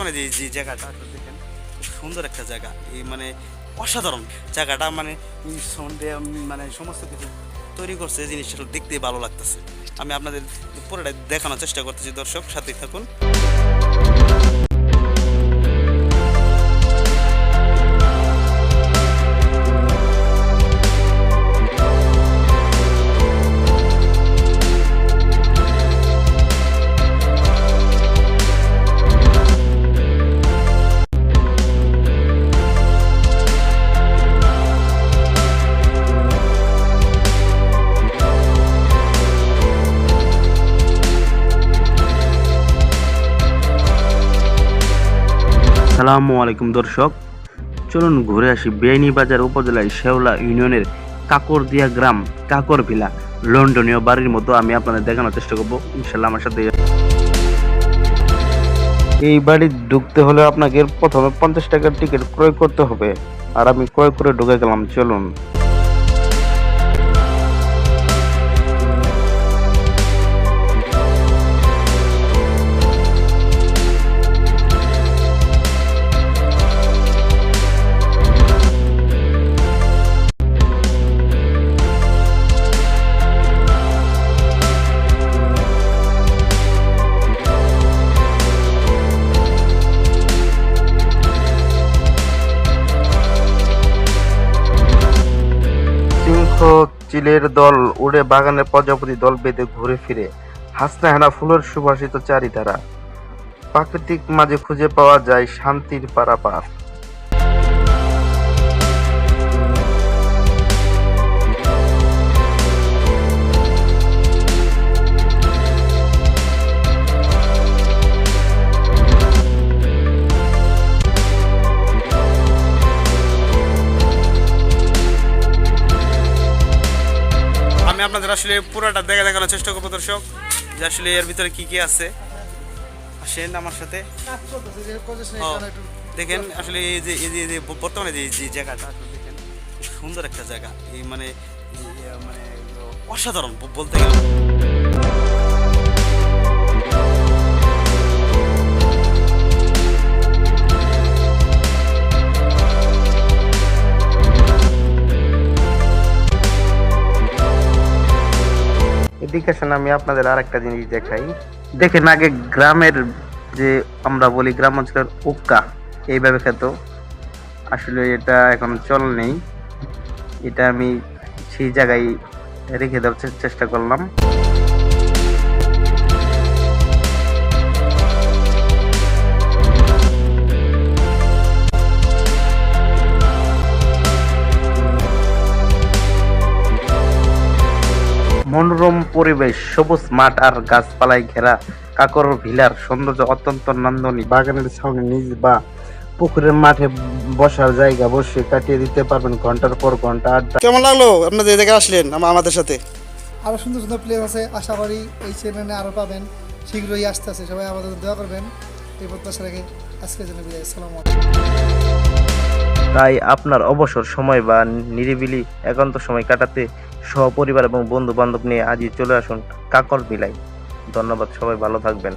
বর্তমানে যে যে জায়গাটা, দেখেন সুন্দর একটা জায়গা। এই মানে অসাধারণ জায়গাটা মানে সন্ধে মানে সমস্ত কিছু তৈরি করছে জিনিসটা দেখতে ভালো লাগতেছে। আমি আপনাদের পুরোটা দেখানোর চেষ্টা করতেছি, দর্শক সাথে থাকুন। সালামু আলাইকুম দর্শক। চলুন ঘুরে আসি বেআইনি বাজার উপজেলায় শেওলা ইউনিয়নের কাকরদিয়া গ্রাম কাকর ভিলা লন্ডনীয় বাড়ির মতো আমি আপনাদের দেখানোর চেষ্টা করব। ইনশাল্লাহ আমার সাথে এই বাড়ি ঢুকতে হলে আপনাকে প্রথমে পঞ্চাশ টাকার টিকিট ক্রয় করতে হবে। আর আমি ক্রয় করে ঢুকে গেলাম, চলুন। সিংহ চিলের দল উড়ে বাগানের প্রজাপতি দল বেঁধে ঘুরে ফিরে। হাসনা হেনা ফুলের সুভাষিত চারিধারা। প্রাকৃতিক মাঝে খুঁজে পাওয়া যায় শান্তির পারাপার। আপনাদের আসলে পুরোটা দেখা দেখানোর চেষ্টা করব, দর্শক। যে আসলে এর ভিতরে কি কি আছে। আসেন আমার সাথে। দেখেন আসলে এই যে, এই যে- বর্তমানে যে জায়গাটা, দেখেন সুন্দর একটা জায়গা। এই মানে মানে অসাধারণ বলতে গেলে। এদিকে আসেন আমি আপনাদের আর একটা জিনিস দেখাই। দেখেন, আগে গ্রামের যে আমরা বলি গ্রাম অঞ্চলের উক্কা, এইভাবে খেত। আসলে এটা এখন চল নেই। এটা আমি সেই জায়গায় রেখে দেওয়ার চেষ্টা করলাম। মনোরম পরিবেশ সবুজ মাঠ আর গাছপালায় ঘেরা কাকর ভিলার সৌন্দর্য অত্যন্ত নান্দনিক। বাগানের ছাউনি নিজ বা পুকুরের মাঠে বসার জায়গা বসে কাটিয়ে দিতে পারবেন ঘণ্টার পর ঘণ্টা আড্ডা। কেমন লাগল? আপনাদের জায়গায় আসলেন আমাদের সাথে। আরও সুন্দর সুন্দর প্লেস আছে। আশা করি এই চ্যানেলে আরও পাবেন। শীঘ্রই আসতে আছে সবাই আমাদের দোয়া করবেন। এই প্রত্যাশা রেখে আজকের জন্য বিদায় তাই আপনার অবসর সময় বা নিরিবিলি একান্ত সময় কাটাতে সহপরিবার এবং বন্ধু বান্ধব নিয়ে আজই চলে আসুন কাকর বিলাই। ধন্যবাদ, সবাই ভালো থাকবেন।